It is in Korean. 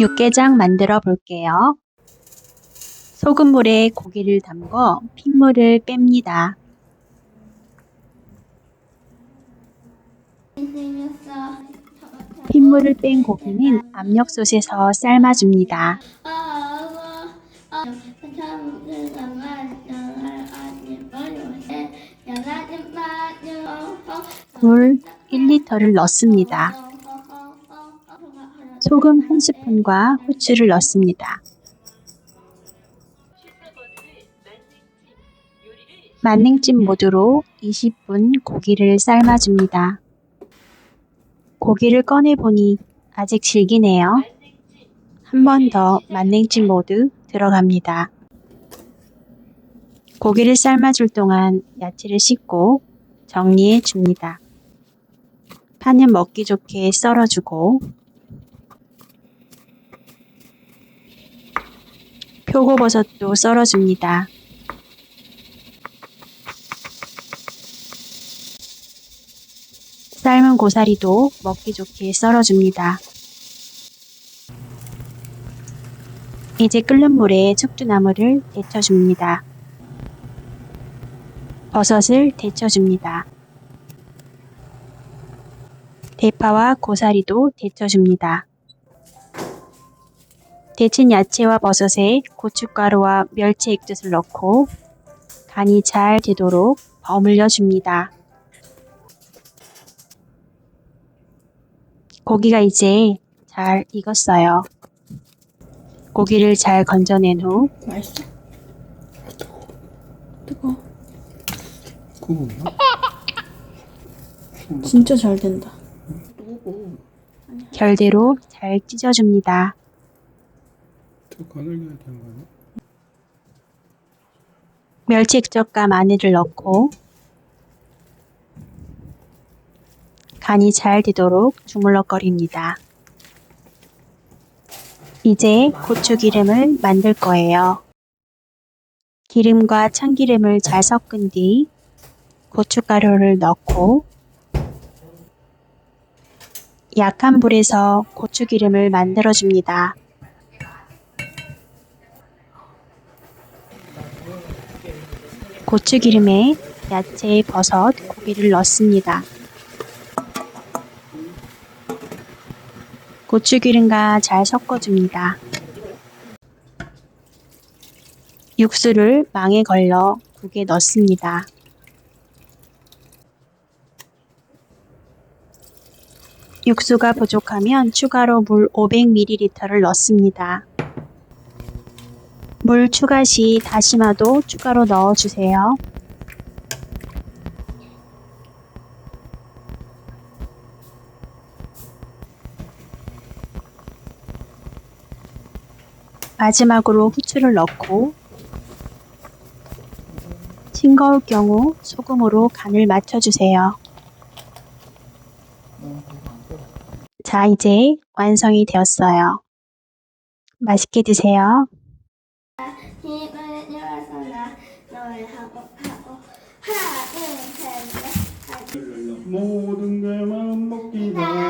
육개장 만들어 볼게요. 소금물에 고기를 담궈 핏물을 뺍니다. 핏물을 뺀 고기는 압력솥에서 삶아줍니다. 물 1리터를 넣습니다. 소금 한 스푼과 후추를 넣습니다. 만능찜 모드로 20분 고기를 삶아줍니다. 고기를 꺼내보니 아직 질기네요. 한 번 더 만능찜 모드 들어갑니다. 고기를 삶아줄 동안 야채를 씻고 정리해 줍니다. 파는 먹기 좋게 썰어주고 표고버섯도 썰어줍니다. 삶은 고사리도 먹기 좋게 썰어줍니다. 이제 끓는 물에 척두나물을 데쳐줍니다. 버섯을 데쳐줍니다. 대파와 고사리도 데쳐줍니다. 데친 야채와 버섯에 고춧가루와 멸치 액젓을 넣고 간이 잘 되도록 버물려 줍니다. 고기가 이제 잘 익었어요. 고기를 잘 건져낸 후 맛있어? 뜨거. 그거 진짜 잘 된다. 결대로 잘 찢어줍니다. 해야 되는 거 아니야? 멸치 액젓과 마늘을 넣고 간이 잘 되도록 주물럭거립니다. 이제 고추기름을 만들 거예요. 기름과 참기름을 잘 섞은 뒤 고춧가루를 넣고 약한 불에서 고추기름을 만들어줍니다. 고추기름에 야채, 버섯, 고기를 넣습니다. 고추기름과 잘 섞어줍니다. 육수를 망에 걸러 국에 넣습니다. 육수가 부족하면 추가로 물 500ml를 넣습니다. 물 추가 시 다시마도 추가로 넣어주세요. 마지막으로 후추를 넣고 싱거울 경우 소금으로 간을 맞춰주세요. 자, 이제 완성이 되었어요. 맛있게 드세요. 힘을 내어서 나 너를 하고 하고 하나 둘셋넷 모든 게 마음 먹기다